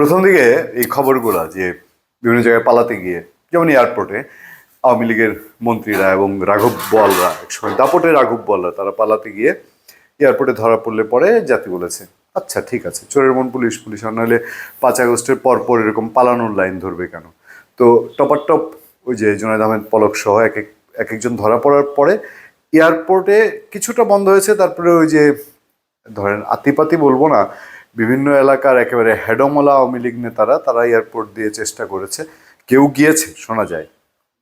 প্রথম দিকে এই খবরগুলো যে বিভিন্ন জায়গায় পালাতে গিয়ে, যেমন এয়ারপোর্টে আওয়ামী লীগের মন্ত্রীরা এবং রাঘব বলরা, একসময় দাপটে রাঘব বলরা, তারা পালাতে গিয়ে এয়ারপোর্টে ধরা পড়লে পরে জাতি বলেছে আচ্ছা ঠিক আছে, চোরের মন পুলিশ পুলিশ আর নাহলে পাঁচ আগস্টের পর পর এরকম পালানোর লাইন ধরবে কেন? তো টপার টপ ওই যে জুনায়দ আহমেদ পলক সহ এক এক এক একজন ধরা পড়ার পরে এয়ারপোর্টে কিছুটা বন্ধ হয়েছে, তারপরে ওই যে ধরেন আতিপাতি বলব না বিভিন্ন এলাকার একেবারে হেডমলা আওয়ামী লীগ নেতারা তারা এয়ারপোর্ট দিয়ে চেষ্টা করেছে। কেউ গিয়েছে, শোনা যায়।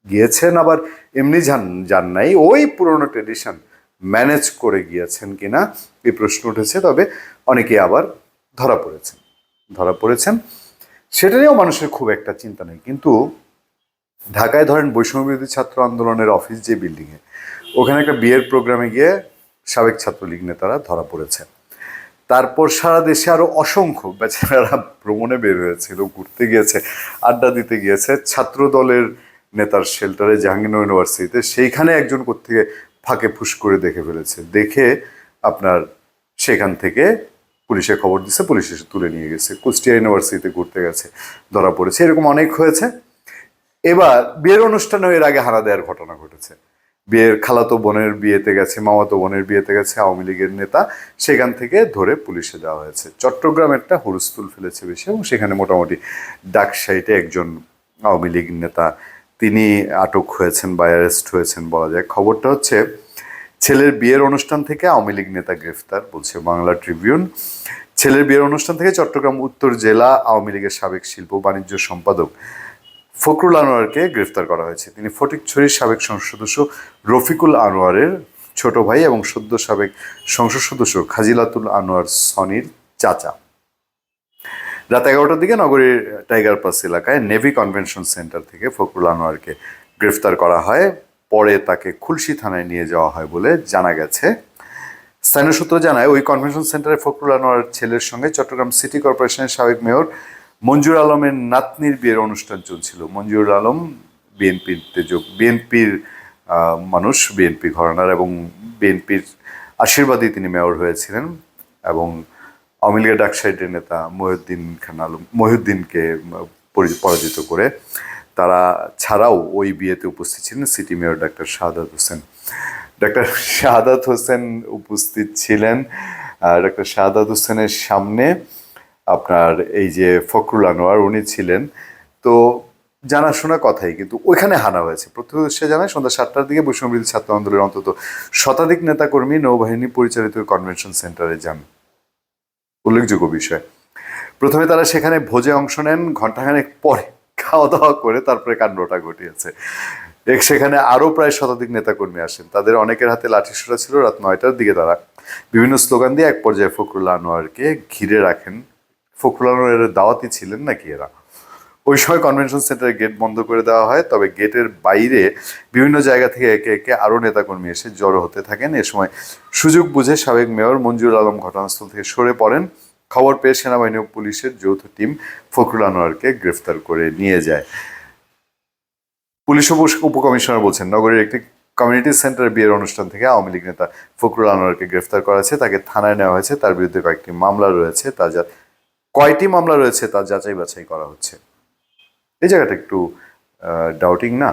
গিয়েছেন, আবার এমনি যান যান নাই। ওই পুরনো ট্রেডিশন ম্যানেজ করে গিয়েছেন কিনা এই প্রশ্ন উঠেছে, তবে অনেকে আবার ধরা পড়েছেন। ধরা পড়েছেন। সেটা নিয়েও মানুষের খুব একটা চিন্তা নেই। কিন্তু ঢাকায় ধরেন বৈষম্য বিরোধী ছাত্র আন্দোলনের অফিস যে বিল্ডিংয়ে ওখানে একটা বিয়ের প্রোগ্রামে গিয়ে সাবেক ছাত্রলীগ নেতারা ধরা পড়েছে তারপর সারা দেশে আরও অসংখ্য বেচারারা ভ্রমণে বের হয়েছিল, ঘুরতে গিয়েছে, আড্ডা দিতে গিয়েছে। ছাত্র দলের নেতার শেল্টারে জাহাঙ্গীরনগর ইউনিভার্সিটিতে সেইখানে একজন কোথেকে ফাঁকে ফুস করে দেখে ফেলেছে। দেখে আপনার সেখান থেকে পুলিশে খবর দিছে, পুলিশ এসে তুলে নিয়ে গেছে। কুষ্টিয়া ইউনিভার্সিটিতে ঘুরতে গেছে, ধরা পড়েছে। এরকম অনেক হয়েছে। এবার বিয়ের অনুষ্ঠানে এর আগে হানা দেওয়ার ঘটনা ঘটেছে। বিয়ের, খালাতো বোনের বিয়েতে গেছে, মামাতো বোনের বিয়েতে গেছে, আওয়ামী লীগের নেতা, সেখান থেকে ধরে পুলিশে দেওয়া হয়েছে। চট্টগ্রাম একটা হুরুস্তুল ফেলেছে বেশি, এবং সেখানে মোটামুটি ডাক সাইটে একজন আওয়ামী লীগ নেতা, তিনি আটক হয়েছেন বা অ্যারেস্ট হয়েছেন বলা যায়। খবরটা হচ্ছে, ছেলের বিয়ের অনুষ্ঠান থেকে আওয়ামী লীগ নেতা গ্রেফতার, বলছে বাংলা ট্রিবিউন। ছেলের বিয়ের অনুষ্ঠান থেকে চট্টগ্রাম উত্তর জেলা আওয়ামী লীগের সাবেক শিল্প বাণিজ্য সম্পাদক ফখরুল আনোয়ারকে গ্রেফতার করা হয়েছে। তিনি ফটিকছড়ির সাবেক সংসদ সদস্য রফিকুল আনোয়ারের ছোট ভাই এবং সদ্য সাবেক সংসদ সদস্য খাজিলাতুল আনোয়ার সনির চাচা। রাত এগারোটার দিকে নগরীর টাইগার পাস এলাকায় নেভি কনভেনশন সেন্টার থেকে ফখরুল আনোয়ারকে গ্রেফতার করা হয়। পরে তাকে খুলশি থানায় নিয়ে যাওয়া হয় বলে জানা গেছে। স্থানীয় সূত্র জানায়, ওই কনভেনশন সেন্টারে ফখরুল আনোয়ার ছেলের সঙ্গে চট্টগ্রাম সিটি কর্পোরেশনের সাবেক মেয়র মঞ্জুর আলমের নাতনির বিয়ের অনুষ্ঠান চলছিল। মঞ্জুর আলম বিএনপিতে যোগ বিএনপির মানুষ, বিএনপি ঘরানার এবং বিএনপির আশীর্বাদী তিনি মেয়র হয়েছিলেন এবং আওয়ামী লীগের নেতা মহিউদ্দিন খান আলম মহিউদ্দিনকে পরাজিত করে তারা ছাড়াও ওই বিয়েতে উপস্থিত ছিলেন city mayor doctor Shahadat Hossain. Doctor Shahadat Hossain উপস্থিত ছিলেন ডাক্তার শাহাদাত হোসেনের সামনে আপনার এই যে ফখরুল আনোয়ার, উনি ছিলেন। তো জানাশোনা কথাই, কিন্তু ওইখানে হানা হয়েছে। প্রত্যক্ষদর্শী জানায়, সন্ধ্যা সাতটার দিকে বৈষম্যবিরোধী ছাত্র আন্দোলনের অন্তত শতাধিক নেতাকর্মী নৌবাহিনী পরিচালিত কনভেনশন সেন্টারে যান। উল্লেখযোগ্য বিষয়। প্রথমে তারা সেখানে ভোজে অংশ নেন ঘন্টাখানেক পরে খাওয়া দাওয়া করে তারপরে কাণ্ডটা ঘটিয়েছে। সেখানে আরও প্রায় শতাধিক নেতাকর্মী আসেন। তাদের অনেকের হাতে লাঠিসোঁটা ছিল। রাত নয়টার দিকে তারা বিভিন্ন স্লোগান দিয়ে এক পর্যায়ে ফখরুল আনোয়ারকে ঘিরে রাখেন ফখরুল আনোয়ারের দাওয়াতি ছিলেন নাকি এরা? ওই সময় কনভেনশন সেন্টারের গেট বন্ধ করে দেওয়া হয়, তবে গেটের বাইরে বিভিন্ন জায়গা থেকে একে একে আরও নেতাকর্মী এসে জড়ো হতে থাকেন। এ সময় সুযোগ বুঝে সাবেক মেয়র মঞ্জুর আলম ঘটনাস্থল থেকে সরে পড়েন। খবর পেয়ে সেনাবাহিনী ও পুলিশের যৌথ টিম ফখরুল আনোয়ারকে গ্রেফতার করে নিয়ে যায়। পুলিশ উপ- উপকমিশনার বলছেন, নগরীর একটি কমিউনিটি সেন্টার বিয়ের অনুষ্ঠান থেকে আওয়ামী লীগ নেতা ফখরুল আনোয়ারকে গ্রেফতার করা হয়েছে। তাকে থানায় নেওয়া হয়েছে। তার বিরুদ্ধে কয়েকটি মামলা রয়েছে। তা কয়টি মামলা রয়েছে তা যাচাই বাছাই করা হচ্ছে? এই জায়গাটা একটু ডাউটিং না?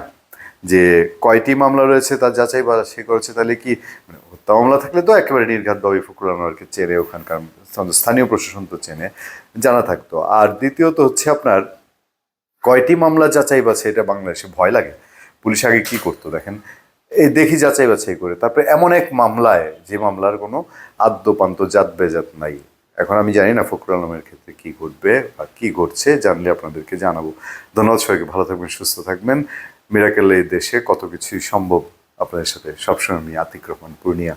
যে কয়টি মামলা রয়েছে তার যাচাই বাছাই করেছে, তাহলে কি মানে হত্যা মামলা থাকলে তো একেবারে নির্ঘাতভাবে ফখরুল আনোয়ারকে চেনে ওখানকার, স্থানীয় প্রশাসন তো চেনে, জানা থাকতো। আর দ্বিতীয়ত হচ্ছে আপনার, কয়টি মামলা যাচাই বাছাই, এটা বাংলাদেশে ভয় লাগে। পুলিশ আগে কি করতো দেখেন? এই দেখি যাচাই বাছাই করে। তারপরে এমন এক মামলায়, যে মামলার কোনো আদ্যপান্ত জাত বেজাত নাই। এখন আমি জানি না ফখরুল আলমের ক্ষেত্রে কি ঘটবে বা কি ঘটছে, জানলে আপনাদেরকে জানাব। ধন্যবাদ সবাইকে, ভালো থাকবেন, সুস্থ থাকবেন। মিরাকেল এই দেশে কত কিছুই সম্ভব আপনাদের সাথে সবসময় আমি আতিক রহমান, পূর্ণিয়া।